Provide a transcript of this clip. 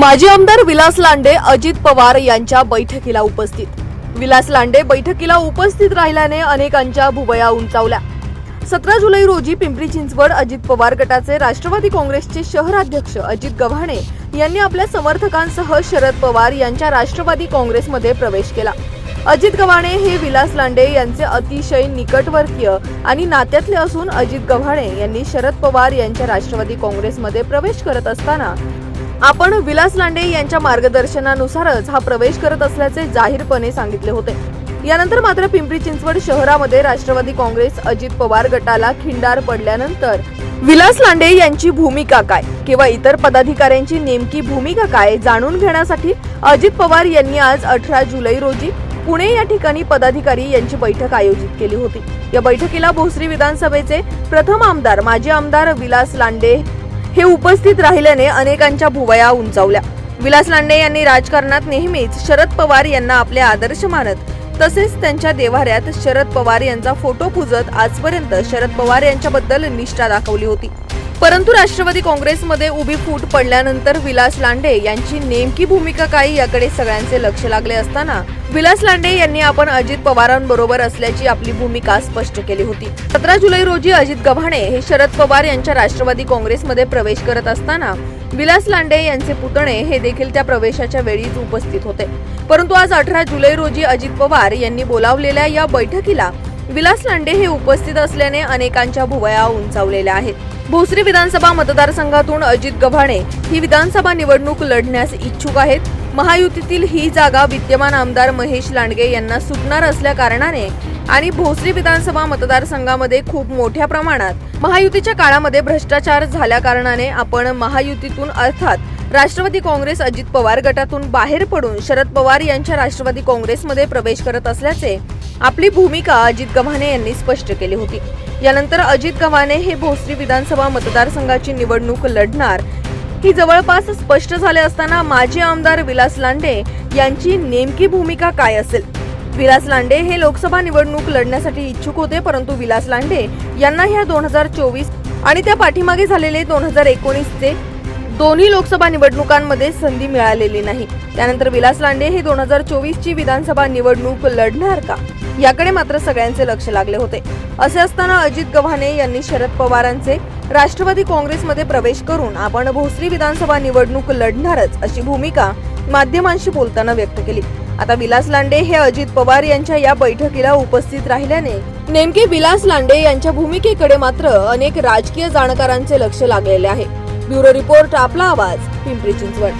माजी आमदार विलास लांडे अजित पवार यांच्या बैठकीला उपस्थित. विलास लांडे बैठकीला उपस्थित राहिल्याने अनेकांच्या भुवया उंचावल्या. सतरा जुलै रोजी पिंपरी चिंचवड अजित पवार गटाचे राष्ट्रवादी काँग्रेसचे शहराध्यक्ष अजित गव्हाणे यांनी आपल्या समर्थकांसह शरद पवार यांच्या राष्ट्रवादी काँग्रेसमध्ये प्रवेश केला. अजित गव्हाणे हे विलास लांडे यांचे अतिशय निकटवर्तीय आणि नात्यातले असून अजित गव्हाणे यांनी शरद पवार यांच्या राष्ट्रवादी काँग्रेसमध्ये प्रवेश करत असताना आपण विलास लांडे यांच्या मार्गदर्शनानुसारच हा प्रवेश करत असल्याचे जाहीरपणे सांगितले होते. यानंतर मात्र पिंपरी चिंचवड शहरामध्ये राष्ट्रवादी काँग्रेस अजित पवार गटाला खिंडार पडल्यानंतर विलास लांडे यांची भूमिका काय किंवा इतर पदाधिकाऱ्यांची नेमकी भूमिका काय जाणून घेण्यासाठी अजित पवार यांनी आज अठरा जुलै रोजी पुणे या ठिकाणी पदाधिकारी यांची बैठक आयोजित केली होती. या बैठकीला भोसरी विधानसभेचे प्रथम आमदार माजी आमदार विलास लांडे हे उपस्थित राहिल्याने अनेकांच्या भुवया उंचावल्या. विलास लांडे यांनी राजकारणात नेहमीच शरद पवार यांना आपले आदर्श मानत तसेच त्यांच्या देवाऱ्यात शरद पवार यांचा फोटो पूजत आजपर्यंत शरद पवार यांच्याबद्दल निष्ठा दाखवली होती. परंतु राष्ट्रवादी काँग्रेसमध्ये उभी फूट पडल्यानंतर विलास लांडे यांची नेमकी भूमिका काय याकडे सगळ्यांचे लक्ष लागले असताना विलास लांडे यांनी आपण अजित पवारांबरोबर असल्याची आपली भूमिका स्पष्ट केली होती. सतरा जुलै रोजी अजित गव्हाणे हे शरद पवार यांच्या राष्ट्रवादी काँग्रेसमध्ये प्रवेश करत असताना विलास लांडे यांचे पुतणे हे देखील त्या प्रवेशाच्या वेळीच उपस्थित होते. परंतु आज अठरा जुलै रोजी अजित पवार यांनी बोलावलेल्या या बैठकीला विलास लांडे हे उपस्थित असल्याने अनेकांच्या भुवया उंचावलेल्या आहेत. भोसरी विधानसभा मतदारसंघातून अजित गव्हाणे ही विधानसभा निवडणूक लढण्यास इच्छुक आहेत. महायुतीतील ही जागा विद्यमान आमदार महेश लांडगे यांना सुटणार असल्या कारणाने आणि भोसरी विधानसभा मतदारसंघामध्ये खूप मोठ्या प्रमाणात महायुतीच्या काळामध्ये भ्रष्टाचार झाल्या कारणाने आपण महायुतीतून अर्थात राष्ट्रवादी काँग्रेस अजित पवार गटातून बाहेर पडून शरद पवार यांच्या राष्ट्रवादी काँग्रेसमध्ये प्रवेश करत असल्याचे आपली भूमिका अजित गव्हाणे यांनी स्पष्ट केली होती. यानंतर अजित गव्हाणे हे भोसरी विधानसभा मतदारसंघाची निवडणूक लढणार. ही जवळपास स्पष्ट झाले असताना माजी आमदार विलास लांडे यांची नेमकी भूमिका काय असेल? विलास लांडे हे लोकसभा निवडणूक लढण्यासाठी इच्छुक होते परंतु विलास लांडे यांना ह्या दोन हजार चोवीस आणि त्या पाठीमागे झालेले दोन हजार एकोणीसचे दोन्ही लोकसभा निवडणुकांमध्ये संधी मिळालेली नाही. त्यानंतर विलास लांडे हे दोन हजार चोवीसची विधानसभा निवडणूक लढणार का? याकडे मात्र सगळ्यांचे लक्ष लागले होते. असे असताना अजित गव्हाणे यांनी शरद पवारांचे राष्ट्रवादी काँग्रेसमध्ये प्रवेश करून आपण भोसरी विधानसभा निवडणूक लढणारच अशी भूमिका माध्यमांशी बोलताना व्यक्त केली. आता विलास लांडे हे अजित पवार यांच्या या बैठकीला उपस्थित राहिल्याने नेमके विलास लांडे यांच्या भूमिकेकडे मात्र अनेक राजकीय जाणकारांचे लक्ष लागलेले आहे. ब्युरो रिपोर्ट आपला आवाज पिंपरी चिंचवड.